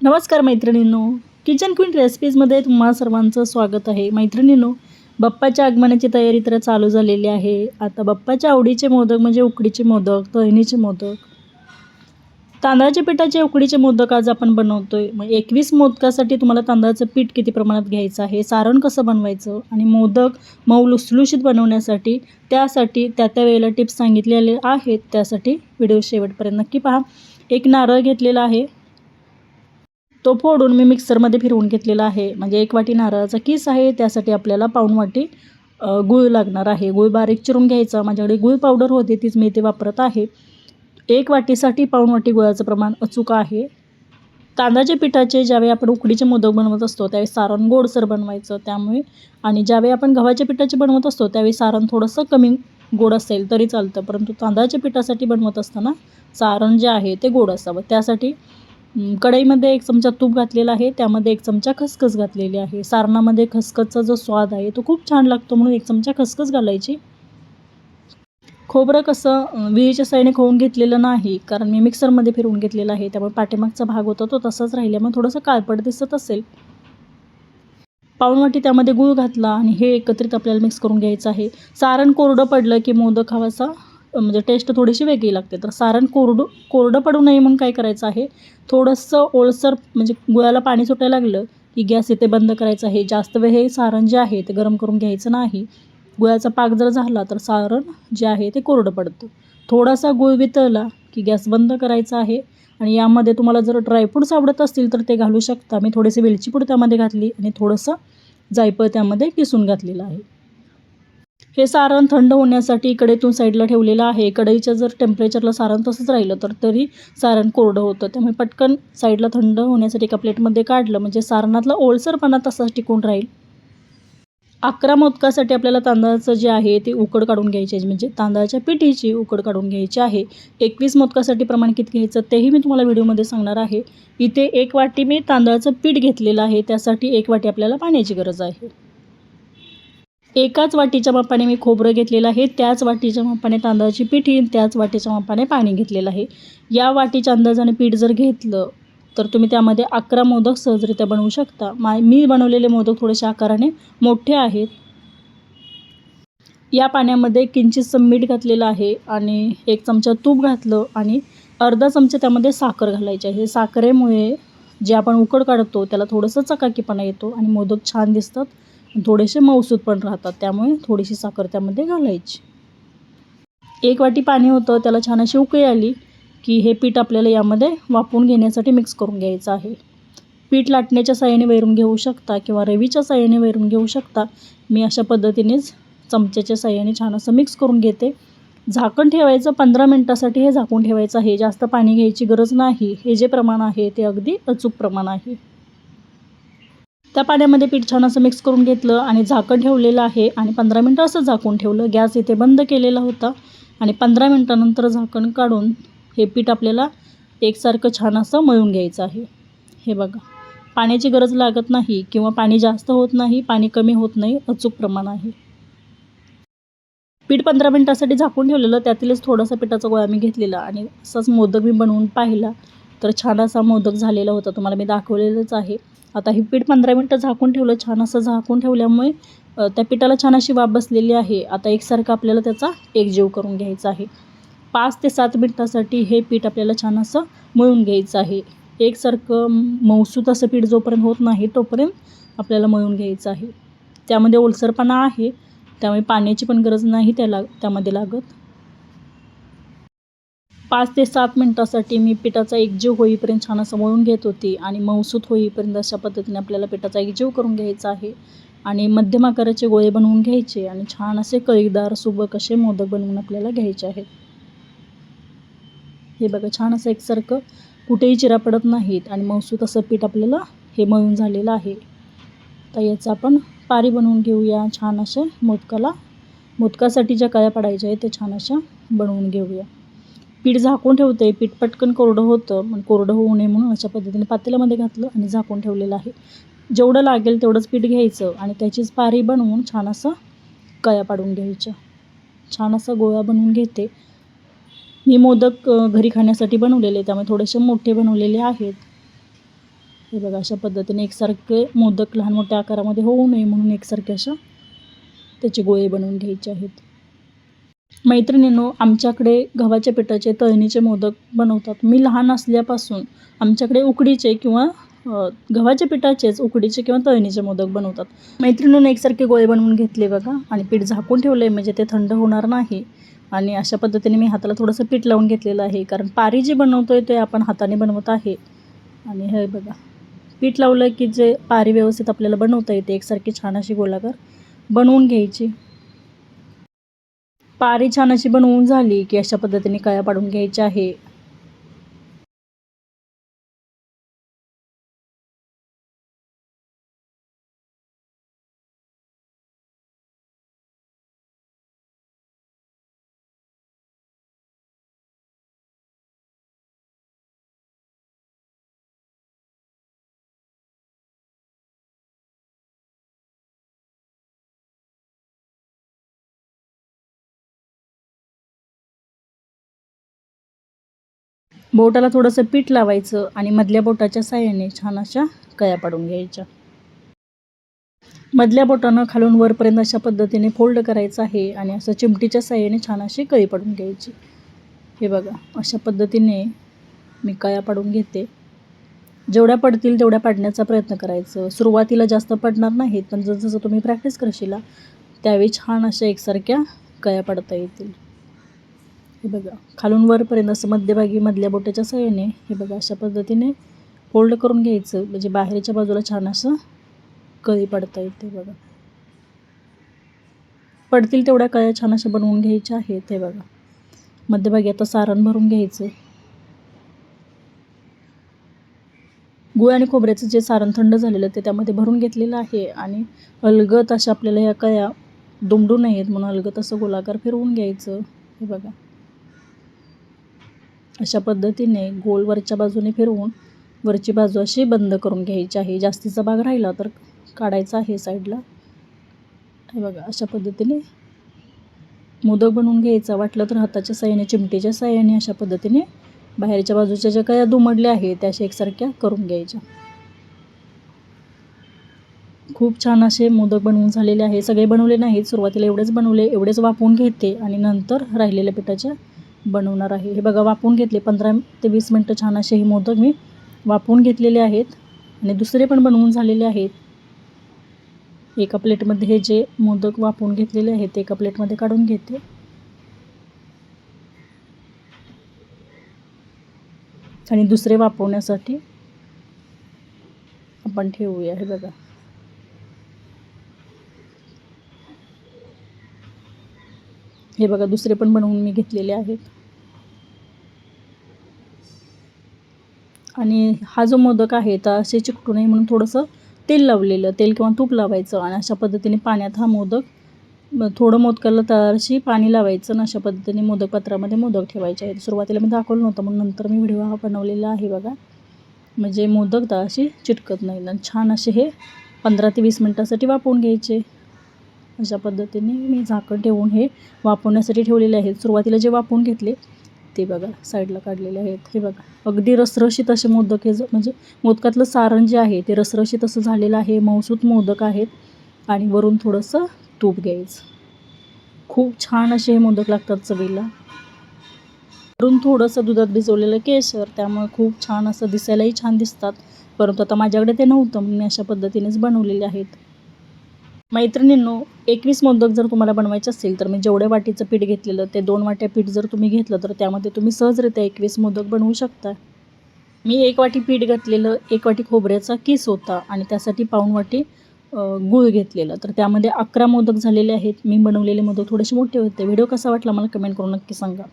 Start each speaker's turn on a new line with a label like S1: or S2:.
S1: नमस्कार मैत्रिणींनो. Kitchen queen रेसिपीजमध्ये तुम्हा सर्वांचं स्वागत आहे. मैत्रिणींनो बाप्पाच्या आगमनाची तयारी तर चालू झालेली आहे. आता बाप्पाच्या आवडीचे मोदक म्हणजे उकडीचे मोदक तळणीचे मोदक. तांदळाच्या पिठाचे उकडीचे मोदक आज आपण बनवतो आहे मग एकवीस मोदकासाठी तुम्हाला तांदळाचं पीठ किती प्रमाणात घ्यायचं आहे सारण कसं बनवायचं आणि मोदक मऊ लुसलुशीत बनवण्यासाठी त्यासाठी त्या त्या वेळेला टिप्स सांगितलेले आहेत. त्यासाठी व्हिडिओ शेवटपर्यंत नक्की पहा. एक नारळ घेतलेला आहे. तो फोडून मी मिक्सरमध्ये फिरवून घेतलेला आहे. म्हणजे एक वाटी नारळाचा किस आहे त्यासाठी आपल्याला पाऊण वाटी लागणार आहे. गुळ बारीक चिरून घ्यायचा. माझ्याकडे गुळ पावडर होते तीच मी ते वापरत आहे. एक वाटीसाठी पाऊण वाटी गुळाचं प्रमाण अचूक आहे. तांदळाच्या पिठाचे ज्यावेळी आपण उकडीचे मोदक बनवत असतो त्यावेळी सारण गोडसर बनवायचं त्यामुळे. आणि ज्यावेळी आपण गव्हाच्या पिठाचे बनवत असतो त्यावेळी सारण थोडंसं कमी गोड असेल तरी चालतं. परंतु तांदळाच्या पिठासाठी बनवत असताना सारण जे आहे ते गोड असावं. त्यासाठी कढईमध्ये एक चमचा तूप घातलेला आहे त्यामध्ये एक चमचा खसखस घातलेली आहे. सारणामध्ये खसखसचा जो स्वाद आहे तो खूप छान लागतो म्हणून एक चमचा खसखस घालायची. खोबरं कसं विहीच्या साईने खोवून घेतलेलं नाही कारण मी मिक्सरमध्ये फिरवून घेतलेलं आहे त्यामुळे पाठीमागचा भाग होता तो तसाच राहिल्यामुळे थोडंसं काळपट दिसत असेल. पाऊण त्यामध्ये गूळ घातला आणि हे एकत्रित आपल्याला मिक्स करून घ्यायचं आहे. सारण कोरडं पडलं की मोदक खावासा म्हणजे टेस्ट थोडीशी वेगळी लागते. तर सारण कोरडं कोरडं पडू नये म्हणून काय करायचं आहे? थोडंसं ओलसर म्हणजे गुळाला पाणी सुटायला लागलं की गॅस इथे बंद करायचं आहे. जास्त वेळ हे सारण जे आहे ते गरम करून घ्यायचं नाही. गुळाचा पाक जर झाला तर सारण जे आहे ते कोरडं पडतं. थोडासा गुळ वितळला की गॅस बंद करायचा आहे आणि यामध्ये तुम्हाला जर ड्रायफ्रूट्स आवडत असतील तर ते घालू शकता. मी थोडेसे वेलची पूड त्यामध्ये घातली आणि थोडंसं जायफळ त्यामध्ये किसून घातलेलं आहे. हे सारण थंड होण्यासाठी इकडेतून साईडला ठेवलेलं आहे. कढईच्या जर टेम्परेचरला सारण तसंच राहिलं तर तरी सारण कोरडं होतं. त्यामुळे पटकन साईडला थंड होण्यासाठी एका प्लेटमध्ये काढलं म्हणजे सारणातला ओलसरपणा तसाच टिकून राहील. अकरा मोदकासाठी आपल्याला तांदळाचं जे आहे ते उकड काढून घ्यायची. आहे म्हणजे तांदळाच्या पिठीची उकड काढून घ्यायची आहे. एकवीस मोदकासाठी प्रमाण किती घ्यायचं तेही मी तुम्हाला व्हिडिओमध्ये सांगणार आहे. इथे एक वाटी मी तांदळाचं पीठ घेतलेलं आहे. त्यासाठी एक वाटी आपल्याला पाण्याची गरज आहे. एकाच वाटीच्या मापाने मी खोबरं घेतलेलं आहे त्याच वाटीच्या मापाने तांदळाची पिठी त्याच वाटीच्या मापाने पाणी घेतलेलं आहे. या वाटीच्या अंदाजाने पीठ जर घेतलं तर तुम्ही त्यामध्ये अकरा मोदक सहजरित्या बनवू शकता. मा मी बनवलेले मोदक थोडेसे आकाराने मोठे आहेत. या पाण्यामध्ये किंचितसं मीठ घातलेलं आहे आणि एक चमचा तूप घातलं आणि अर्धा चमचा त्यामध्ये साखर घालायची आहे. साखरेमुळे जे आपण उकड काढतो त्याला थोडंसं चकाकीपणा येतो आणि मोदक छान दिसतात. थोडेसे मऊसूद पण राहतात त्यामुळे थोडीशी साखर त्यामध्ये घालायची. एक वाटी पाणी होतं त्याला छान अशी उकळी आली की हे पीठ आपल्याला यामध्ये वाफवून घेण्यासाठी मिक्स करून घ्यायचं आहे. पीठ लाटण्याच्या साह्याने वैरून घेऊ शकता किंवा रवीच्या साह्याने वैरून घेऊ शकता. मी अशा पद्धतीनेच चमच्याच्या साह्याने छान असं मिक्स करून घेते. झाकण ठेवायचं पंधरा मिनटासाठी हे झाकून ठेवायचं आहे. जास्त पाणी घ्यायची गरज नाही. हे जे प्रमाण आहे ते अगदी अचूक प्रमाण आहे. त्या पाण्यामध्ये पीठ छान असं मिक्स करून घेतलं आणि झाकण ठेवलेलं आहे. आणि पंधरा मिनटं असं झाकून ठेवलं. गॅस इथे बंद केलेला होता. आणि पंधरा मिनटानंतर झाकण काढून हे पीठ आपल्याला एकसारखं छान असं मळून घ्यायचं आहे. हे बघा. पाण्याची गरज लागत नाही किंवा पाणी जास्त होत नाही पाणी कमी होत नाही अचूक प्रमाण आहे. पीठ पंधरा मिनटासाठी झाकून ठेवलेलं. त्यातीलच थोडासा पिठाचा गोळा मी घेतलेला आणि असाच मोदक मी बनवून पाहिला. तर छान असा मोदक झालेला होता. तुम्हाला मी दाखवलेलंच आहे. आता हे पीठ पंधरा मिनटं झाकून ठेवलं छान असं झाकून ठेवल्यामुळे त्या पिठाला छान अशी वाफ बसलेली आहे. आता एकसारखं आपल्याला त्याचा एकजीव करून घ्यायचा आहे. पाच ते सात मिनटासाठी हे पीठ आपल्याला छान असं मळून घ्यायचं आहे. एकसारखं मौसूत असं पीठ जोपर्यंत होत नाही तोपर्यंत आपल्याला मळून घ्यायचं आहे. त्यामध्ये ओलसरपणा आहे. त्यामुळे पाण्याची पण गरज नाही त्याला त्यामध्ये लागत. पाच ते सात मिनटासाठी मी पिठाचा एकजीव होईपर्यंत छान असं मळून घेत होती आणि मऊसूत होईपर्यंत अशा पद्धतीने आपल्याला पिठाचा एकजीव करून घ्यायचा आहे. आणि मध्यम आकाराचे गोळे बनवून घ्यायचे आणि छान असे कळीदार सुबक असे मोदक बनवून आपल्याला घ्यायचे आहेत. हे बघा छान असं एकसारखं कुठेही चिरा पडत नाहीत आणि मऊसूत असं पीठ आपल्याला हे मळून झालेलं आहे. तर याचं आपण पारी बनवून घेऊया. छान असे मोदकाला मोदकासाठी ज्या कळ्या पडायच्या आहेत त्या छान अशा बनवून घेऊया. पीठ झाकून ठेवते पीठ पटकन कोरडं होतं मग कोरडं होऊ नये म्हणून अशा पद्धतीने पातेल्यामध्ये घातलं आणि झाकून ठेवलेलं आहे. जेवढं लागेल तेवढंच पीठ घ्यायचं आणि त्याचीच पारी बनवून छान असं कळ्या पाडून घ्यायच्या. छान असा गोळा बनवून घेते. मी मोदक घरी खाण्यासाठी बनवलेले त्यामुळे थोडेसे मोठे बनवलेले आहेत. हे बघा अशा पद्धतीने एकसारखे मोदक लहान मोठ्या आकारामध्ये होऊ नये म्हणून एकसारखे अशा त्याचे गोळे बनवून घ्यायचे आहेत. मैत्रिणींनो आमच्याकडे गव्हाच्या पिठाचे तळणीचे मोदक बनवतात. मी लहान असल्यापासून आमच्याकडे उकडीचे किंवा गव्हाच्या पिठाचेच उकडीचे किंवा तळणीचे मोदक बनवतात. मैत्रिणीनं एकसारखे गोळे बनवून घेतले बघा आणि पीठ झाकून ठेवलं आहे म्हणजे ते थंड होणार नाही. आणि अशा पद्धतीने मी हाताला थोडंसं पीठ लावून घेतलेलं आहे कारण पारी जे बनवतो आहे ते आपण हाताने बनवत आहे. आणि हे बघा पीठ लावलं की जे पारी व्यवस्थित आपल्याला बनवता येते एकसारखी छान अशी गोलाकार बनवून घ्यायची. पारी छान अशी बनवून झाली की अशा पद्धतीने कळ्या पाडून घ्यायच्या आहे. बोटाला थोडंसं पीठ लावायचं आणि मधल्या बोटाच्या साह्याने छान अशा कया पाडून घ्यायच्या. मधल्या बोटानं खालून वरपर्यंत अशा पद्धतीने फोल्ड करायचं आहे आणि असं चिमटीच्या साह्याने छान अशी कळी पाडून घ्यायची. हे बघा अशा पद्धतीने मी कया पाडून घेते. जेवढ्या पडतील तेवढ्या पाडण्याचा प्रयत्न करायचं. सुरुवातीला जास्त पडणार नाहीत पण जसं तुम्ही प्रॅक्टिस करशील त्यावेळी छान अशा एकसारख्या कया पाडता येतील. हे बघा खालून वरपर्यंत असं मध्यभागी मधल्या बोटाच्या सहाय्याने हे बघा अशा पद्धतीने फोल्ड करून घ्यायचं. म्हणजे बाहेरच्या बाजूला छान असं कळी पडता येते बघा. पडतील तेवढ्या कळ्या छान अशा बनवून घ्यायच्या आहेत हे बघा. मध्यभागी आता सारण भरून घ्यायचं गुळ आणि खोबऱ्याचं जे सारण थंड झालेलं ते त्यामध्ये भरून घेतलेलं आहे आणि अलगत अशा आपल्याला ह्या कया दुमडू नयेत म्हणून अलगत असं गोलाकार फिरवून घ्यायचं. हे बघा. अशा पद्धतीने गोल वरच्या बाजूने फिरवून वरची बाजू अशी बंद करून घ्यायची आहे. जास्तीचा भाग राहिला तर काढायचा आहे साईडला. हे बघा अशा पद्धतीने मोदक बनवून घ्यायचा. वाटलं तर हाताच्या साह्याने चिमटीच्या साह्याने अशा पद्धतीने बाहेरच्या बाजूच्या ज्या काय दुमडल्या आहेत त्या अशा एकसारख्या करून घ्यायच्या. खूप छान असे मोदक बनवून झालेले आहे सगळे बनवले नाहीत. सुरुवातीला एवढेच बनवले एवढेच वापरून घेते आणि नंतर राहिलेल्या पिठाच्या बनवणार आहे. हे बघा वापून घेतले. पंधरा ते वीस मिनटं छान असे हे मोदक मी वापून घेतलेले आहेत. आणि दुसरे पण बनवून झालेले आहेत. एका प्लेटमध्ये हे जे मोदक वापून घेतलेले आहेत ते एका प्लेटमध्ये काढून घेते. आणि दुसरे वापरण्यासाठी आपण ठेवूया. हे बघा. हे बघा दुसरे पण बनवून मी घेतलेले आहेत. आणि हा जो मोदक आहे तर असे चिकटू नये म्हणून थोडंसं तेल लावलेलं तेल किंवा तूप लावायचं आणि अशा पद्धतीने पाण्यात हा मोदक थोडं मोदकाला तळाशी पाणी लावायचं आणि अशा पद्धतीने मोदक पात्रामध्ये मोदक ठेवायचे आहेत. सुरुवातीला मी दाखवलं नव्हतं म्हणून नंतर मी व्हिडिओ हा बनवलेला आहे बघा. म्हणजे मोदक तळाशी चिटकत नाही आणि छान असे हे पंधरा ते वीस मिनटासाठी वापरून घ्यायचे. अशा पद्धतीने मी झाकण ठेवून हे वापरण्यासाठी ठेवलेले आहेत. सुरुवातीला जे वापरून घेतले ते बघा साईडला काढलेले आहेत. हे बघा अगदी रसरशीत असे मोदक हे ज- म्हणजे मोदकातलं सारण जे आहे ते रसरशीत असं झालेलं आहे मौसूत मोदक आहेत आणि वरून थोडंसं तूप घ्यायचं. खूप छान असे हे मोदक लागतात चवीला. वरून थोडंसं दुधात भिजवलेलं केशर त्यामुळे खूप छान असं दिसायलाही छान दिसतात. परंतु आता माझ्याकडे ते नव्हतं मी अशा पद्धतीनेच बनवलेले आहेत. मैत्रिणींनो एकवीस मोदक जर तुम्हाला बनवायचे असतील तर मी जेवढ्या वाटीचं पीठ घेतलेलं ते दोन वाट्या पीठ जर तुम्ही घेतलं तर त्यामध्ये तुम्ही सहजरित्या एकवीस मोदक बनवू शकता. मी एक वाटी पीठ घातलेलं एक वाटी खोबऱ्याचा किस होता आणि त्यासाठी पाऊण वाटी गूळ घेतलेलं. तर त्यामध्ये अकरा मोदक झालेले आहेत. मी बनवलेले मोदक थोडेसे मोठे होते. व्हिडिओ कसा वाटला मला कमेंट करून नक्की सांगा.